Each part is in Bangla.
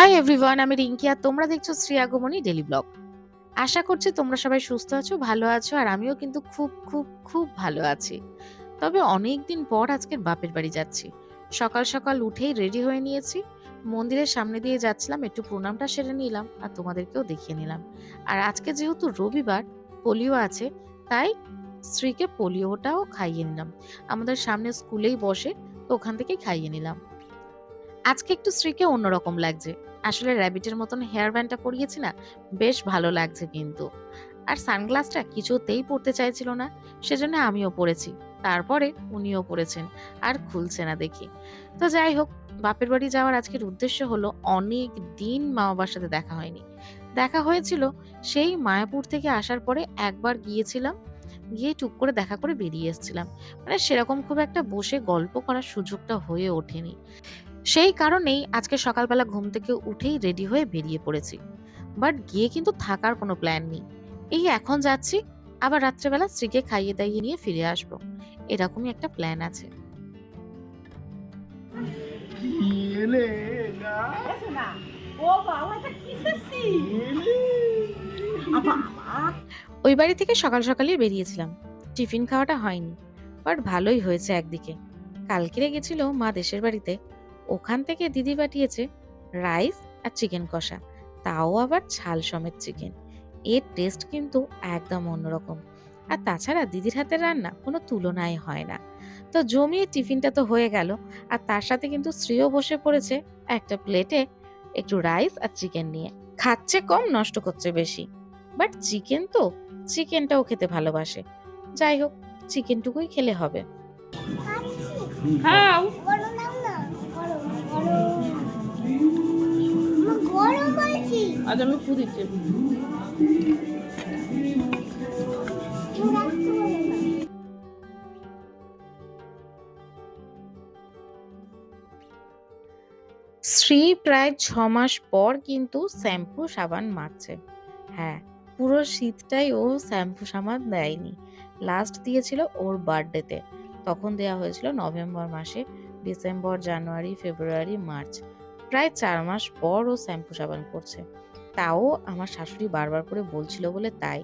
হাই এভরিওয়ান আমি রিঙ্কি আর তোমরা দেখছ শ্রী আগমনী ডেলি ব্লগ আশা করছি তোমরা সবাই সুস্থ আছো, ভালো আছো, আর আমিও কিন্তু খুব খুব খুব ভালো আছি। তবে অনেক দিন পর আজকের বাপের বাড়ি যাচ্ছি। সকাল সকাল উঠেই রেডি হয়ে নিয়েছি। মন্দিরের সামনে দিয়ে যাচ্ছিলাম, একটু প্রণামটা সেরে নিলাম আর তোমাদেরকেও দেখিয়ে নিলাম। আর আজকে যেহেতু রবিবার, পোলিও আছে, তাই স্ত্রীকে পোলিওটাও খাইয়ে নিলাম। আমাদের সামনে স্কুলেই বসে, তো ওখান থেকেই খাইয়ে নিলাম। আজকে একটু স্ত্রীকে অন্যরকম লাগছে। আসলে র্যাবিটের মতন হেয়ার ব্যান্ডটা পরিয়েছি না, বেশ ভালো লাগছে কিন্তু। আর সানগ্লাসটা কিছুতেই পরতে চাইছিল না, সেজন্য আমিও পরেছি, তারপরে উনিও পরেছেন, আর খুলছে না দেখি। তো যাই হোক, বাপের বাড়ি যাওয়ার আজকের উদ্দেশ্য হলো অনেক দিন মা বাবার সাথে দেখা হয়নি। দেখা হয়েছিল, সেই মায়াপুর থেকে আসার পরে একবার গিয়েছিলাম, গিয়ে টুক করে দেখা করে বেরিয়ে এসেছিলাম। মানে সেরকম খুব একটা বসে গল্প করার সুযোগটা হয়ে ওঠেনি। সেই কারণেই আজকে সকালবেলা ঘুম থেকে উঠেই রেডি হয়ে বেরিয়ে পড়েছি। বাট গিয়ে কিন্তু থাকার কোনো প্ল্যান নেই। এই এখন যাচ্ছি আবার রাত্রেবেলা স্ত্রীকে খাইয়ে দাইয়ে নিয়ে ফিরে আসব। এরকমই একটা প্ল্যান আছে। ও বাবা এটা কিসের সিন ওই বাড়ি থেকে সকাল সকালই বেরিয়েছিলাম। টিফিন খাওয়াটা হয়নি বাট ভালোই হয়েছে একদিকে। কালকে গেছিল মা দেশের বাড়িতে। ওখান থেকে দিদি পাঠিয়েছে রাইস আর চিকেন কষা তাও আবার ছাল সমেত চিকেন। এর টেস্ট কিন্তু একদম অন্যরকম। আর তাছাড়া দিদির হাতের রান্না কোনো তুলনাই হয় না। তো জমিয়ে টিফিনটা তো হয়ে গেল আর তার সাথে কিন্তু স্ত্রীও বসে পড়েছে একটা প্লেটে একটু রাইস আর চিকেন নিয়ে। খাচ্ছে কম নষ্ট করছে বেশি। বাট চিকেন তো চিকেনটাও খেতে ভালোবাসে। যাই হোক চিকেনটুকুই খেলে হবে। খাও। আজ আমি ফু দিচ্ছি। শ্রী প্রায় ছ মাস পর কিন্তু শ্যাম্পু সাবান মাখছে। হ্যাঁ পুরো শীতটাই ও শ্যাম্পু সাবান দেয়নি। লাস্ট দিয়েছিল ওর বার্থডেতে। তখন দেওয়া হয়েছিল নভেম্বর মাসে। December January February March. প্রায় চার মাস পর ও শ্যাম্পু সাবান করছে তাও আমার শাশুড়ি বারবার করে বলছিল বলে তাই।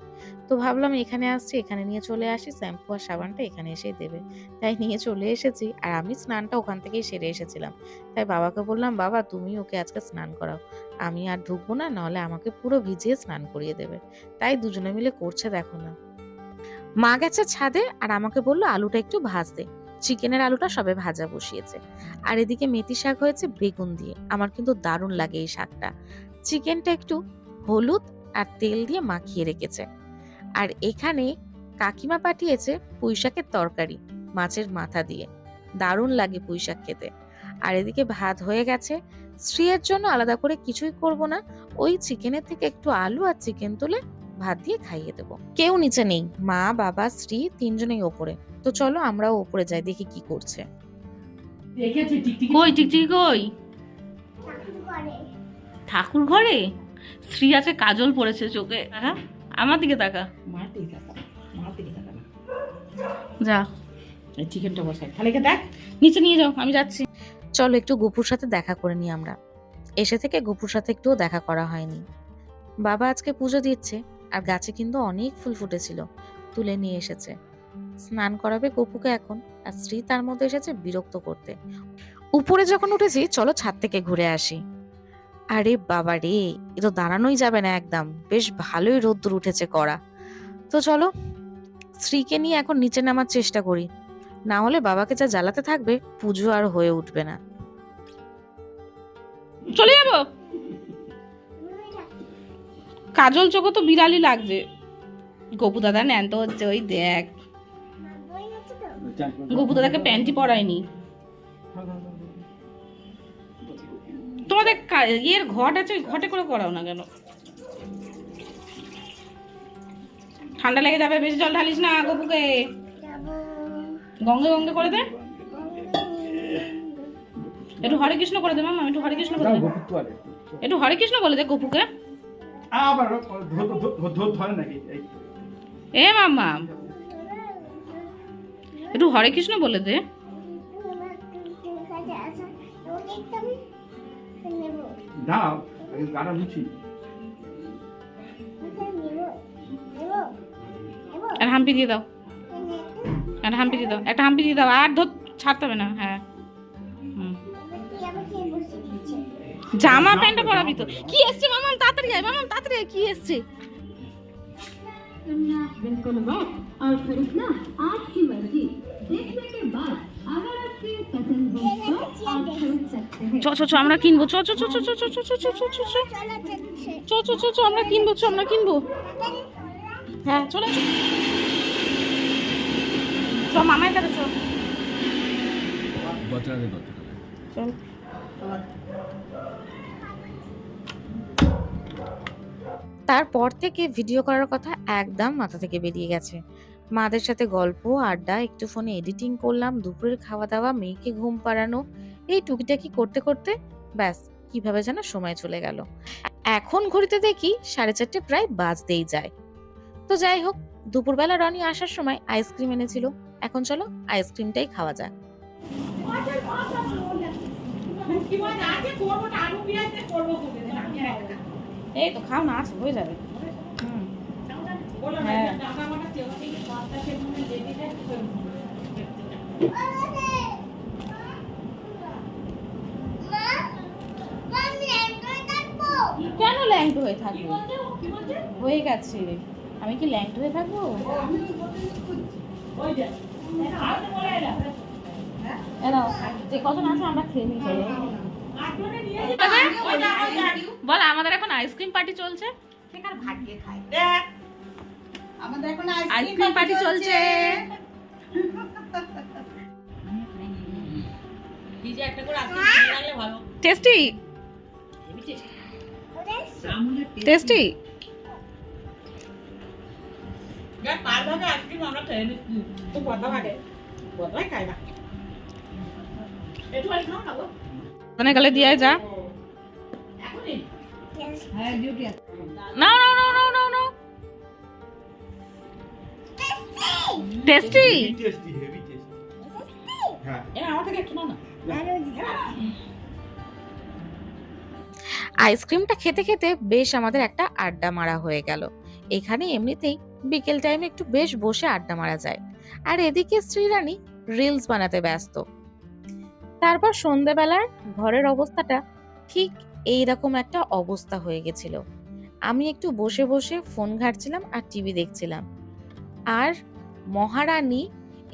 তো ভাবলাম এখানে আসছি, এখানে নিয়ে চলে আসি, শ্যাম্পু আর সাবানটা এখানে এসেই দেবে। তাই নিয়ে চলে এসেছি আর আমি স্নানটা ওখান থেকেই সেরে এসেছিলাম। তাই বাবাকে বললাম, বাবা, তুমি ওকে আজকে স্নান করাও। আমি আর ঢুকবো না, নাহলে আমাকে পুরো ভিজিয়ে স্নান করিয়ে দেবে। তাই দুজনে মিলে করছে দেখো না। মা গেছে ছাদে আর আমাকে বলল, আলুটা একটু ভাজতে। চিকেনের আলুটা সবে ভাজা বসিয়েছে। আর এদিকে মেথি শাক হয়েছে বেগুন দিয়ে। আমার কিন্তু দারুণ লাগে এই শাকটা। চিকেনটা একটু হলুদ আর তেল দিয়ে মাখিয়ে রেখেছে। আর এখানে কাকিমা পাঠিয়েছে পুঁই শাকের তরকারি মাছের মাথা দিয়ে। দারুণ লাগে পুঁই শাক খেতে। আর এদিকে ভাত হয়ে গেছে। স্ত্রীর জন্য আলাদা করে কিছুই করব না। ওই চিকেনের থেকে একটু আলু আর চিকেন তুলে ভাত দিয়ে খাইয়ে দেবো। কেউ নিচে নেই। মা, বাবা, স্ত্রী, তিনজনেই ওপরে। তো চলো আমরাও ওপরে যাই দেখি কি করছে। কই টিকটিকি কই? ঠাকুর ঘরে? শ্রী আছে কাজল পড়েছে চোখে। হ্যাঁ আমার দিকে তাকা। যা। চিকেনটা বসাই। তাহলে একে দেখ। নিচে নিয়ে যাও আমি যাচ্ছি। চলো একটু গপুর সাথে দেখা করে নিই আমরা। এসে থেকে গপুর সাথে একটুও দেখা করা হয়নি। বাবা আজকে পুজো দিচ্ছে আর গাছে কিন্তু অনেক ফুল ফুটেছিল তুলে নিয়ে এসেছে। স্নান করাবে গপুকে এখন আর স্ত্রী তার মধ্যে এসেছে বিরক্ত করতে। উপরে যখন উঠেছি চলো ছাদ থেকে ঘুরে আসি। আরে বাবা রে এ তো দাঁড়ানোই যাবে না একদম। বেশ ভালোই রোদ্দুর উঠেছে করা তো চলো স্ত্রীকে নিয়ে এখন নিচে নামার চেষ্টা করি। না হলে বাবাকে যা জ্বালাতে থাকবে পুজো আর হয়ে উঠবে না। চলে যাব? কাজল চোখে তো বিড়ালি লাগছে। গপু দাদা নেন তো হচ্ছে ওই দেখ। গপু দাদাকে প্যান্টি পরায়নি। তোমাদের ইয়ের ঘট আছে ওই ঘটে করে করাও না কেন? ঠান্ডা লেগে যাবে বেশি জল ঢালিস না গপুকে। গঙ্গে গঙ্গে করে দে। একটু হরে কৃষ্ণ করে দে মামা একটু হরে কৃষ্ণ করে দে। একটু হরে কৃষ্ণ বলে দে গপুকে। আবার ধরে নাকি এ মামা একটু হরে কৃষ্ণ বলে দে। দাও মুছি। আর হাম্পি দিয়ে দাও। আর হাম্পি দিয়ে দাও। একটা হাম্পি দিয়ে দাও। আর ধর ছাড়তে হবে না হ্যাঁ। জামা প্যান্টটা পরাবি তো। কি এসছে মামাম তাড়াতাড়ি আয় মামাম তাড়াতাড়ি কি এসছে? बिल्कुल वक्त और खरीदना आपकी मर्जी देखने के बाद अगर आपकी पसंद हो तो आप खरीद सकते हैं চ চ চ আমরা কিনবো চ চ চ চ চ চ চ চ চ চ চ চ চলো যাচ্ছে চ চ চ চ আমরা কিনবো চ আমরা কিনবো হ্যাঁ চলে এসো। চ মামার কাছে চ বছরে কত চল তারপর থেকে ভিডিও করার কথা একদম মাথা থেকে বেরিয়ে গেছে মাদের সাথে গল্প আড্ডা একটু ফোনে এডিটিং করলাম দুপুরের খাওয়া দাওয়া মেয়েকে ঘুম পাড়ানো এই টুকিটাকি করতে করতে ব্যাস কীভাবে যেন সময় চলে গেল এখন ঘড়িতে দেখি সাড়ে চারটে প্রায় বাজতেই যায় তো যাই হোক দুপুরবেলা রনি আসার সময় আইসক্রিম এনেছিল এখন চলো আইসক্রিমটাই খাওয়া যাক এই তো খাও না আছে হয়ে যাবে। হ্যাঁ কেন ল্যাংট হয়ে থাকব হয়ে গেছে আমি কি ল্যাংট হয়ে থাকব যে কজন আছে আমরা খেয়ে নিই। বল আমাদের এখন আইসক্রিম পার্টি চলছে। আমাদের এখন আইসক্রিম পার্টি চলছে। টেস্টি টেস্টি আমরা মানে গেলে দিয়ে যা। এখনই হ্যাঁ ডিউটি আছে না না না না না না টেস্টি টেস্টি হেভি টেস্টি হ্যাঁ। এ আমার থেকে একটু নাও না। আইসক্রিমটা খেতে খেতে বেশ আমাদের একটা আড্ডা মারা হয়ে গেল। এখানে এমনিতেই বিকেল টাইমে একটু বেশ বসে আড্ডা মারা যায়। আর এদিকে শ্রীরানী রিলস বানাতে ব্যস্ত। তারপর সন্ধেবেলার ঘরের অবস্থাটা ঠিক এই রকম একটা অবস্থা হয়ে গেছিল। আমি একটু বসে বসে ফোন ঘাটছিলাম আর টিভি দেখছিলাম। আর মহারানী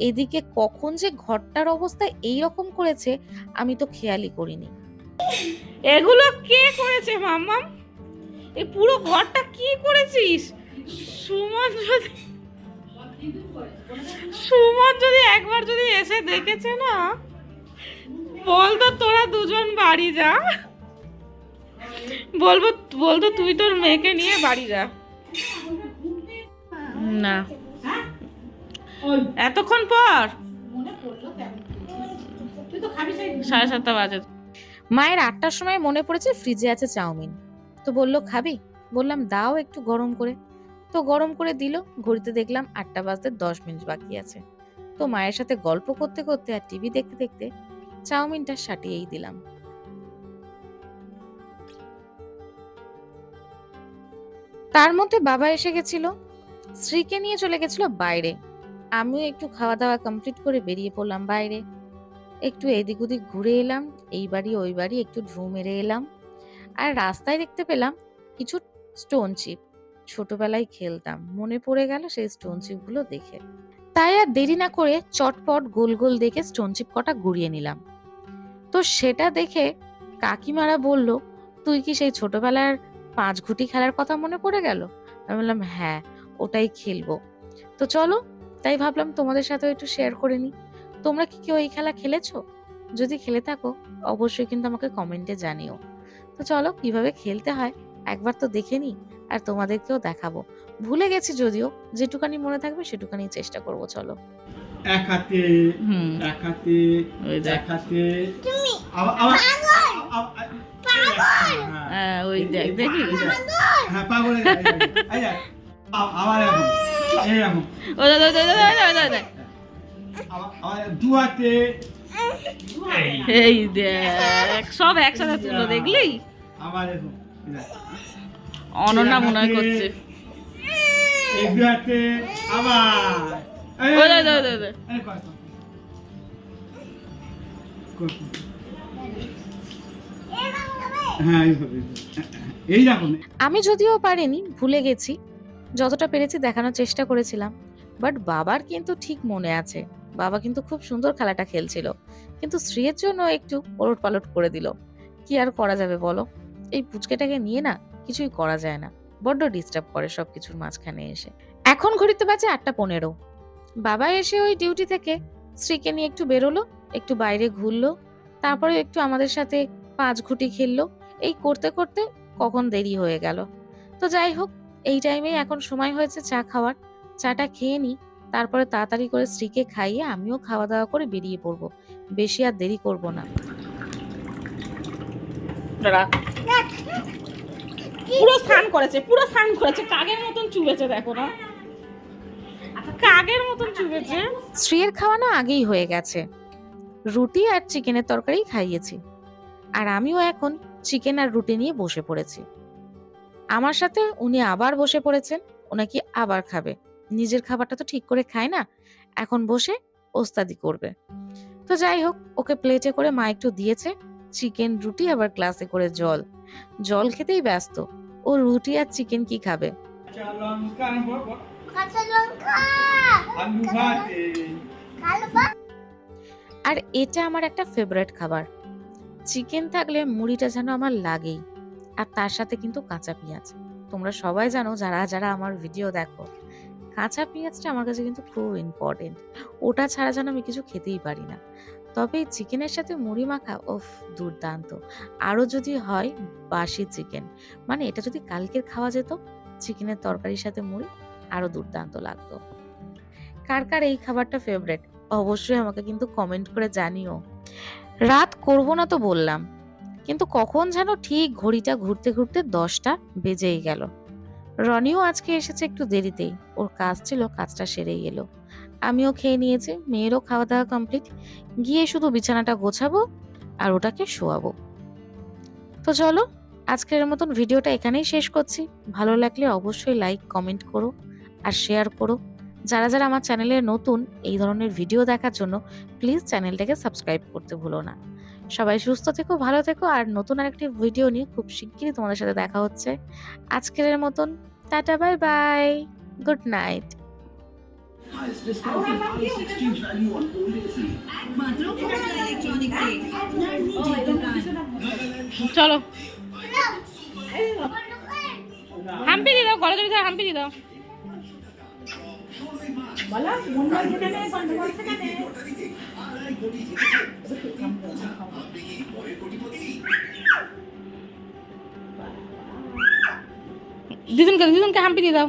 এদিকে কখন যে ঘরটার অবস্থা এই রকম করেছে, আমি তো খেয়ালই করিনি। এগুলো কে করেছে, মাম্মাম? এই পুরো ঘরটা কি করেছিস? সুমন যদি সুমন যদি একবার যদি এসে দেখেছে না বলতো তোরা দুজন বাড়ি যা। বলব, বলতো তুই তোর মেয়েকে নিয়ে বাড়ি যা। না। এতক্ষণ পর। সাড়ে সাতটা বাজে। মায়ের আটটার সময় মনে পড়েছে ফ্রিজে আছে চাউমিন। তো বলল, খাবি? বললাম, দাও একটু গরম করে। তো গরম করে দিল, ঘড়িতে দেখলাম আটটা বাজতে দশ মিনিট বাকি আছে। তো মায়ের সাথে গল্প করতে করতে আর টিভি দেখতে দেখতে চাউমিনটা সাটিয়েই দিলাম। তার মধ্যে বাবা এসে গেছিল। স্ত্রীকে নিয়ে চলে গেছিল বাইরে। আমিও একটু খাওয়া দাওয়া কমপ্লিট করে বেরিয়ে পড়লাম বাইরে। একটু এদিক ওদিক ঘুরে এলাম, এই বাড়ি, ওই বাড়ি, একটু ঢু মেরে এলাম। আর রাস্তায় দেখতে পেলাম কিছু স্টোন চিপ ছোটবেলায় খেলতাম। মনে পড়ে গেল সেই স্টোন চিপগুলো দেখে। তাই আর দেরি না করে চটপট গোল গোল দেখে স্টোন চিপ কটা গুড়িয়ে নিলাম। তো সেটা দেখে কাকিমারা বলল, তুই কি সেই ছোটবেলার পাঁচ ঘুটি খেলার কথা মনে পড়ে গেল? আমি বললাম হ্যাঁ ওটাই খেলব। তো চলো, তাই ভাবলাম তোমাদের সাথেও একটু শেয়ার করে নিই। তোমরা কি কেউ এই খেলা খেলেছো? যদি খেলে থাকো, অবশ্যই কিন্তু আমাকে কমেন্টে জানিও। তো চলো, কীভাবে খেলতে হয় একবার তো দেখে নিই। আর তোমাদেরকেও দেখাবো ভুলে গেছি যদিও যেটুকানি মনে থাকবে সেটুকানি চেষ্টা করব চলো ওই দেখি এই সব একসাথে তুলো দেখলি আমার এরকম অনন্যা মনে হয় করছে। আমি যদিও পারিনি ভুলে গেছি। যতটা পেরেছি দেখানোর চেষ্টা করেছিলাম। বাট বাবার কিন্তু ঠিক মনে আছে। বাবা কিন্তু খুব সুন্দর খেলাটা খেলছিল। কিন্তু স্ত্রীর জন্য একটু ওলট পালট করে দিল। কি আর করা যাবে বলো? এই পুচকেটাকে নিয়ে না কিছুই করা যায় না। বড্ড ডিস্টার্ব করে সবকিছুর মাঝখানে এসে। এখন ঘড়িতে বাজে আটটা পনেরো। বাবা এসে ওই ডিউটি থেকে স্ত্রীকে নিয়ে একটু বেরোলো, একটু বাইরে ঘুরলো তারপরে একটু আমাদের সাথে পাঁচ ঘুটি খেললো। এই করতে করতে কখন দেরি হয়ে গেল। তো যাই হোক, এই টাইমেই এখন সময় হয়েছে চা খাওয়ার। চাটা খেয়ে নিই তারপরে তাড়াতাড়ি করে স্ত্রীকে খাইয়ে আমিও খাওয়া দাওয়া করে বেরিয়ে পড়ব। বেশি আর দেরি করব না। রাখ। পুরো স্নান করেছে, পুরো স্নান করেছে। কাগের মতন চুবেছে, দেখো না। কাগের মতন চুবেছে। স্ত্রীর খাওয়ানো আগেই হয়ে গেছে। রুটি আর চিকেনের তরকারি খাইয়েছি। আর আমিও এখন চিকেন আর রুটি নিয়ে বসে পড়েছি। আমার সাথে উনি আবার বসে পড়েছেন ওনাকে আবার খাবে। নিজের খাবারটা তো ঠিক করে খায় না। এখন বসে ওস্তাদি করবে। তো যাই হোক, ওকে প্লেটে করে মা একটু দিয়েছে। চিকেন রুটি আবার গ্লাসে করে জল। জল খেতেই ব্যস্ত। ও রুটি আর চিকেন কি খাবে? কাঁচা লঙ্কা বড় বড় কাঁচা লঙ্কা! আলু ভাতে। কালো বা আর এটা আমার একটা ফেভারিট খাবার। চিকেন থাকলে মুড়িটা যেন আমার লাগেই। আর তার সাথে কিন্তু কাঁচা পেঁয়াজ। তোমরা সবাই জানো যারা যারা আমার ভিডিও দেখো কাঁচা পেঁয়াজটা আমার কাছে কিন্তু খুব ইম্পর্টেন্ট ওটা ছাড়া যেন আমি কিছু খেতেই পারি না। তবে চিকেনের সাথে মুড়ি মাখা ওফ দুর্দান্ত। আরও যদি হয়, বাসি চিকেন। মানে এটা যদি কালকের খাওয়া যেত, চিকেনের তরকারির সাথে মুড়ি আরও দুর্দান্ত লাগতো। কার কার এই খাবারটা ফেভারেট অবশ্যই আমাকে কিন্তু কমেন্ট করে জানিও। রাত করব না তো বললাম, কিন্তু কখন যেন ঠিক ঘড়িটা ঘুরতে ঘুরতে দশটা বেজেই গেল। রনিও আজকে এসেছে একটু দেরিতেই, ওর কাজ ছিল, কাজটা সেরেই এলো। আমিও খেয়ে নিয়েছি, মেয়েরও খাওয়া দাওয়া কমপ্লিট গিয়ে শুধু বিছানাটা গোছাবো আর ওটাকে শোয়াবো। তো চলো, আজকের মতন ভিডিওটা এখানেই শেষ করছি। ভালো লাগলে অবশ্যই লাইক কমেন্ট করো আর শেয়ার করো। যারা যারা আমার চ্যানেলে নতুন, এই ধরনের ভিডিও দেখার জন্য প্লিজ চ্যানেলটাকে সাবস্ক্রাইব করতে ভুলো না। সবাই সুস্থ থেকো, ভালো থেকো আর নতুন আরেকটি ভিডিও নিয়ে খুব শিগগিরই তোমাদের সাথে দেখা হচ্ছে। আজকের মতন, tata bye bye good night চলো। হাম্পি দিয়ে দাও গলা জড়ি ধরে, হাম্পি দিয়ে দাও। দিদুনকে দিদুনকে হাম্পি দিয়ে দাও।